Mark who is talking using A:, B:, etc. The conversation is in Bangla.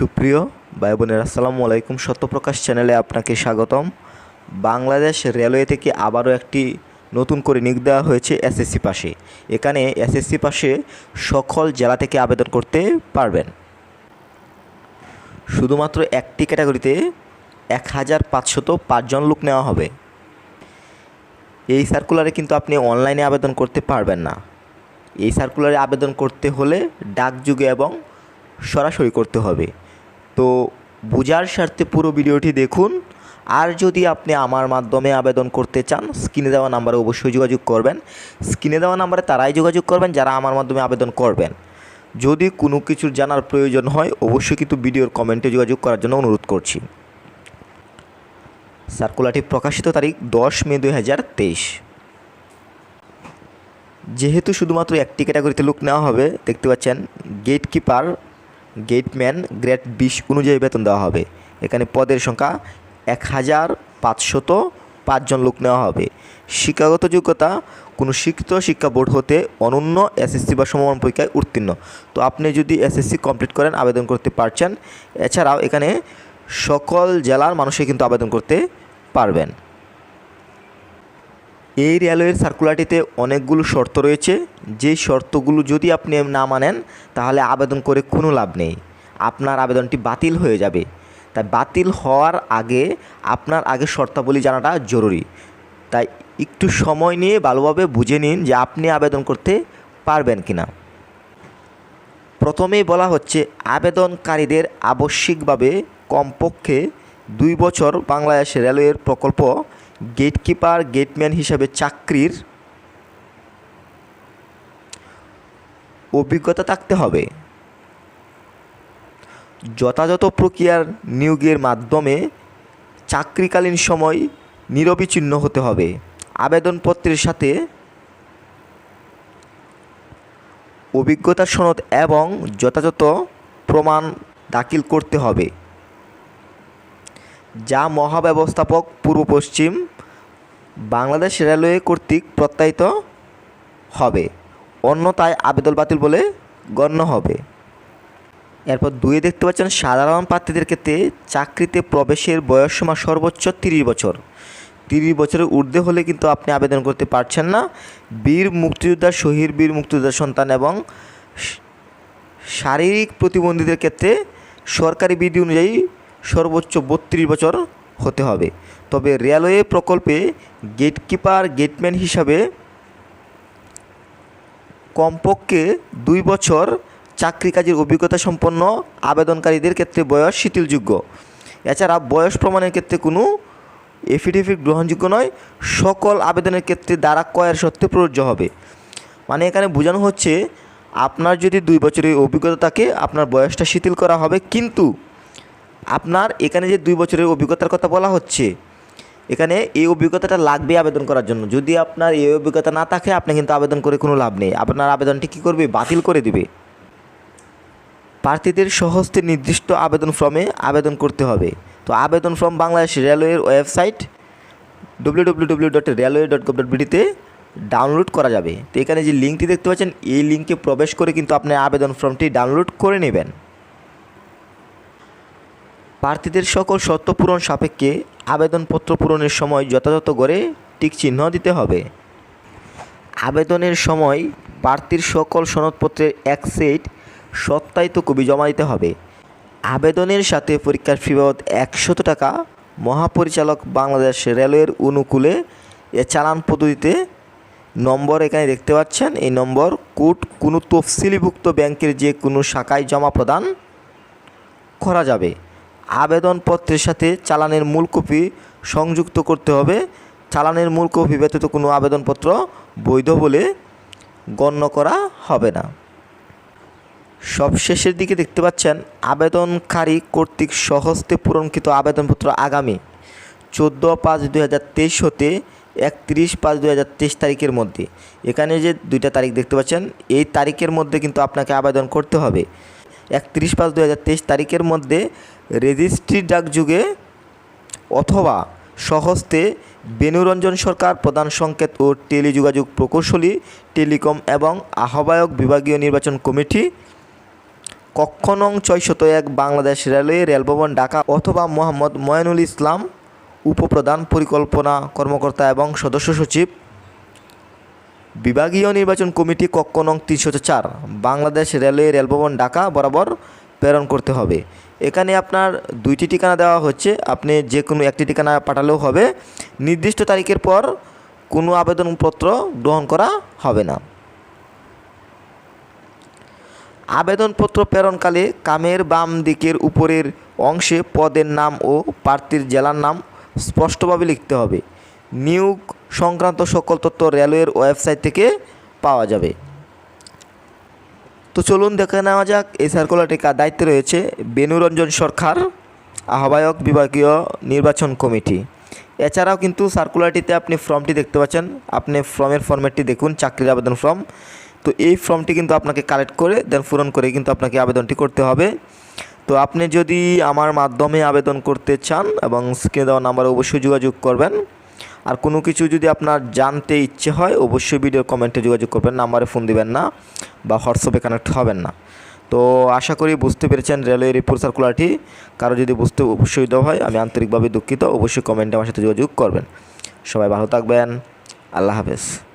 A: সুপ্রিয় ভাই বোনের, আসসালামু আলাইকুম সত্যপ্রকাশ চ্যানেলে আপনাকে স্বাগতম। বাংলাদেশ রেলওয়ে থেকে আবারও একটি নতুন করে নিয়োগ দেওয়া হয়েছে এসএসসি পাশে। এখানে এসএসসি পাশে সকল জেলা থেকে আবেদন করতে পারবেন। শুধুমাত্র একটি ক্যাটাগরিতে এক হাজার পাঁচশত পাঁচজন লোক নেওয়া হবে। এই সার্কুলারে কিন্তু আপনি অনলাইনে আবেদন করতে পারবেন না। এই সার্কুলারে আবেদন করতে হলে ডাকযুগে এবং সরাসরি করতে হবে। তো বোঝার স্বার্থে পুরো ভিডিওটি দেখুন। আর যদি আপনি আমার মাধ্যমে আবেদন করতে চান, স্ক্রিনে দেওয়া নাম্বারে অবশ্যই যোগাযোগ করবেন। স্ক্রিনে দেওয়া নাম্বারে তারাই যোগাযোগ করবেন, যারা আমার মাধ্যমে আবেদন করবেন। যদি কোনো কিছুর জানার প্রয়োজন হয়, অবশ্যই কিন্তু ভিডিওর কমেন্টে যোগাযোগ করার জন্য অনুরোধ করছি। সার্কুলারটি প্রকাশিত তারিখ দশ মে দুই হাজার তেইশ। যেহেতু শুধুমাত্র একটি ক্যাটাগরিতে লোক নেওয়া হবে, দেখতে পাচ্ছেন গেট কিপার গেটম্যান গ্রেড বিশ অনুযায়ী বেতন দেওয়া হবে। এখানে পদের সংখ্যা এক হাজার পাঁচশত পাঁচজন লোক নেওয়া হবে। শিক্ষাগত যোগ্যতা, কোনো শিক্ষিত শিক্ষা বোর্ড হতে অনন্য এসএসসি বা সমমান পরীক্ষায় উত্তীর্ণ। তো আপনি যদি এসএসসি কমপ্লিট করেন, আবেদন করতে পারছেন। এছাড়াও এখানে সকল জেলার মানুষই কিন্তু আবেদন করতে পারবেন। এই রেলওয়ের সার্কুলারটিতে অনেকগুলো শর্ত রয়েছে। যেই শর্তগুলো যদি আপনি না মানেন, তাহলে আবেদন করে কোনো লাভ নেই। আপনার আবেদনটি বাতিল হয়ে যাবে। তাই বাতিল হওয়ার আগে আপনার আগে শর্তাবলী জানাটা জরুরি। তাই একটু সময় নিয়ে ভালোভাবে বুঝে নিন যে আপনি আবেদন করতে পারবেন কি না প্রথমেই বলা হচ্ছে, আবেদনকারীদের আবশ্যিকভাবে কমপক্ষে দুই বছর বাংলাদেশ রেলওয়ের প্রকল্প গেটকিপার গেটম্যান হিসাবে চাকরির অভিজ্ঞতা থাকতে হবে। যথাযথ প্রক্রিয়ার নিয়োগের মাধ্যমে চাকরিকালীন সময় নিরবিচ্ছিন্ন হতে হবে। আবেদনপত্রের সাথে অভিজ্ঞতা সনদ এবং যথাযথ প্রমাণ দাখিল করতে হবে। যা মহাব্যবস্থাপক পূর্ব পশ্চিম বাংলাদেশ রেলওয়ে কর্তৃক প্রত্যায়িত হবে, অন্যথায় আবেদন বাতিল বলে গণ্য হবে। এরপর দুয়ে দেখতে পাচ্ছেন, সাধারণ প্রার্থীদের ক্ষেত্রে চাকরিতে প্রবেশের বয়সসীমা সর্বোচ্চ তিরিশ বছর। তিরিশ বছরের ঊর্ধ্বে হলে কিন্তু আপনি আবেদন করতে পারছেন না। বীর মুক্তিযোদ্ধা শহীদ বীর মুক্তিযোদ্ধার সন্তান এবং শারীরিক প্রতিবন্ধীদের ক্ষেত্রে সরকারি বিধি অনুযায়ী সর্বোচ্চ বত্রিশ বছর হতে হবে। তবে রেলওয়ে প্রকল্পে গেটকিপার গেটম্যান হিসাবে কমপক্ষে দুই বছর চাকরি কাজের অভিজ্ঞতা সম্পন্ন আবেদনকারীদের ক্ষেত্রে বয়স শিথিলযোগ্য। এছাড়া বয়স প্রমাণের ক্ষেত্রে কোনো এফিডেভিট গ্রহণযোগ্য নয়, সকল আবেদনের ক্ষেত্রে দ্বারা কয়ের সত্ত্বে প্রযোজ্য হবে। মানে এখানে বোঝানো হচ্ছে, আপনার যদি দুই বছরের অভিজ্ঞতা থাকে, আপনার বয়সটা শিথিল করা হবে, কিন্তু আপনার এখানে যে দুই বছরের অভিজ্ঞতার কথা বলা হচ্ছে, এখানে এই অভিজ্ঞতাটা লাগবে আবেদন করার জন্য। যদি আপনার এই অভিজ্ঞতা না থাকে, আপনি কিন্তু আবেদন করে কোনো লাভ নেই। আপনার আবেদনটি কী করবে? বাতিল করে দিবে। প্রার্থীদের সহস্তে নির্দিষ্ট আবেদন ফর্মে আবেদন করতে হবে। তো আবেদন ফর্ম বাংলাদেশ রেলওয়ের website W W W dot railway dot download করা যাবে। তো এখানে যে লিঙ্কটি দেখতে পাচ্ছেন, এই লিঙ্কে প্রবেশ করে কিন্তু আপনি আবেদন ফর্মটি ডাউনলোড করে নেবেন। প্রার্থীদের সকল শর্ত পূরণ সাপেক্ষে আবেদনপত্র পূরণের সময় যথাযথ করে টিক চিহ্ন দিতে হবে। আবেদনের সময় প্রার্থীর সকল সনদপত্রের এক সেট সত্যায়িত কবি জমা দিতে হবে। আবেদনের সাথে পরীক্ষার ফি বাবদ একশত টাকা মহাপরিচালক বাংলাদেশ রেলওয়ের অনুকূলে এ চালান পদ্ধতিতে নম্বর এখানে দেখতে পাচ্ছেন। এই নম্বর কোড কোনো তফসিলিভুক্ত ব্যাংকের যে কোনো শাখায় জমা প্রদান করা যাবে। আবেদনপত্রের সাথে চালানের মূল কপি সংযুক্ত করতে হবে। চালানের মূল কপি ব্যতীত কোনো আবেদনপত্র বৈধ বলে গণ্য করা হবে না। সবশেষের দিকে দেখতে পাচ্ছেন, আবেদনকারী কর্তৃক সহস্তে পূরণকৃত আবেদনপত্র আগামী চোদ্দ পাঁচ দুই হাজার তেইশ হতে একত্রিশ পাঁচ দুই হাজার তেইশ তারিখের মধ্যে। এখানে যে দুইটা তারিখ দেখতে পাচ্ছেন, এই তারিখের মধ্যে কিন্তু আপনাকে আবেদন করতে হবে। একত্রিশ পাঁচ দু তারিখের মধ্যে রেজিস্ট্রি ডাকযুগে অথবা সহস্তে বেনুরঞ্জন সরকার প্রধান সংকেত ও টেলিযোগাযোগ প্রকৌশলী, টেলিকম এবং আহ্বায়ক বিভাগীয় নির্বাচন কমিটি কক্ষ নং ছয়শত এক বাংলাদেশ রেলওয়ে রেলভবন ঢাকা অথবা মোহাম্মদ ময়নুল ইসলাম, উপপ্রধান পরিকল্পনা কর্মকর্তা এবং সদস্য সচিব। বিভাগীয় নির্বাচন কমিটি কক্ষ নং তিনশত চার, বাংলাদেশ রেলওয়ে রেলভবন, ঢাকা বরাবর প্রেরণ করতে হবে। এখানে আপনার দুইটি ঠিকানা দেওয়া হচ্ছে, আপনি যে কোনো একটি ঠিকানা পাঠালেও হবে। নির্দিষ্ট তারিখের পর কোনো আবেদনপত্র গ্রহণ করা হবে না। আবেদনপত্র প্রেরণকালে কামের বাম দিকের উপরের অংশে পদের নাম ও প্রার্থীর জেলার নাম স্পষ্টভাবে লিখতে হবে। নিয়োগ সংক্রান্ত সকল তথ্য রেলওয়ের ওয়েবসাইট থেকে পাওয়া যাবে। তো চলুন দেখে নেওয়া যাক, এই সার্কুলারটি কার দায়িত্বে রয়েছে বেনুরঞ্জন সরকার, আহ্বায়ক বিভাগীয় নির্বাচন কমিটি। এছাড়াও কিন্তু সার্কুলারটিতে আপনি ফর্মটি দেখতে পাচ্ছেন। আপনি ফর্মের ফর্মেটটি দেখুন, চাকরির আবেদন ফর্ম। তো এই ফর্মটি কিন্তু আপনাকে কালেক্ট করে দেন পূরণ করে কিন্তু আপনাকে আবেদনটি করতে হবে। তো আপনি যদি আমার মাধ্যমে আবেদন করতে চান এবং স্ক্রিনে দেওয়া নাম্বারে অবশ্যই যোগাযোগ করবেন। আর কোনো কিছু যদি আপনার জানতে ইচ্ছে হয়, অবশ্যই ভিডিও কমেন্টে যোগাযোগ করবেন, নাম্বারে ফোন দিবেন না বা হোয়াটসঅ্যাপে কানেক্ট হবেন না। তো আশা করি বুঝতে পেরেছেন রেলওয়ে রিপোর্ট সার্কুলারটি কারও যদি বুঝতে অসুবিধা হয়, আমি আন্তরিকভাবে দুঃখিত, অবশ্যই কমেন্টে আমার সাথে যোগাযোগ করবেন। সবাই ভালো থাকবেন। আল্লাহ হাফেজ।